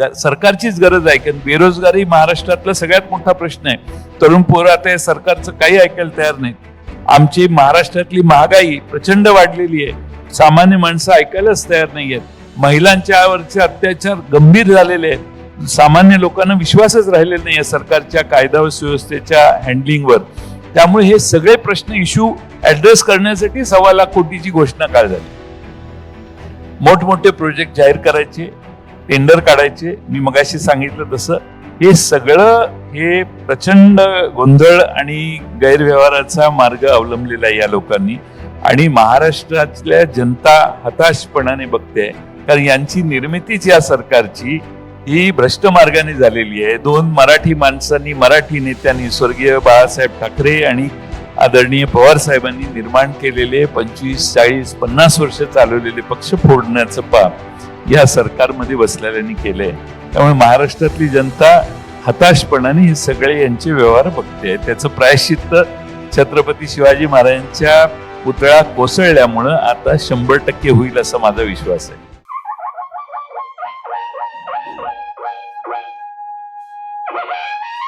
सरकारचीच गरज आहे कारण बेरोजगारी महाराष्ट्रातला सगळ्यात मोठा प्रश्न आहे. तरुण पोरं आता या सरकारचं काही ऐकायला तयार नाहीत. आमची महाराष्ट्रातली महागाई प्रचंड वाढलेली आहे. सामान्य माणसं ऐकायलाच तयार नाहीयेत महिलांच्यावरचे अत्याचार गंभीर झालेले आहेत. सामान्य लोकांना विश्वासच राहिलेला नाही सरकारच्या कायदा व सुव्यवस्थेच्या हँडलिंगवर त्यामुळे हे सगळे प्रश्न इश्यू ऍड्रेस करण्यासाठी सव्वा लाख कोटीची घोषणा काल झाली. मोठमोठे प्रोजेक्ट जाहीर करायचे. टेंडर काढायचे. मी मगाशी सांगितलं तसं. हे सगळं हे प्रचंड गोंधळ आणि गैरव्यवहाराचा मार्ग अवलंबलेला आहे या लोकांनी. आणि महाराष्ट्रातल्या जनता हताशपणाने बघते. कारण यांची निर्मितीच या सरकारची ही भ्रष्ट मार्गाने झालेली आहे. दोन मराठी माणसांनी मराठी नेत्यांनी स्वर्गीय बाळासाहेब ठाकरे आणि आदरणीय पवार साहेबांनी निर्माण केलेले पंचवीस चाळीस पन्नास वर्ष चालवलेले पक्ष फोडण्याचं पाप. या सरकारमध्ये बसलेल्यांनी केलंय त्यामुळे महाराष्ट्रातली जनता हताशपणाने हे सगळे यांचे व्यवहार बघते त्याचं प्रायश्चित्त छत्रपती शिवाजी महाराजांच्या पुतळा कोसळल्यामुळं आता शंभर टक्के होईल असा माझा विश्वास आहे Thank you.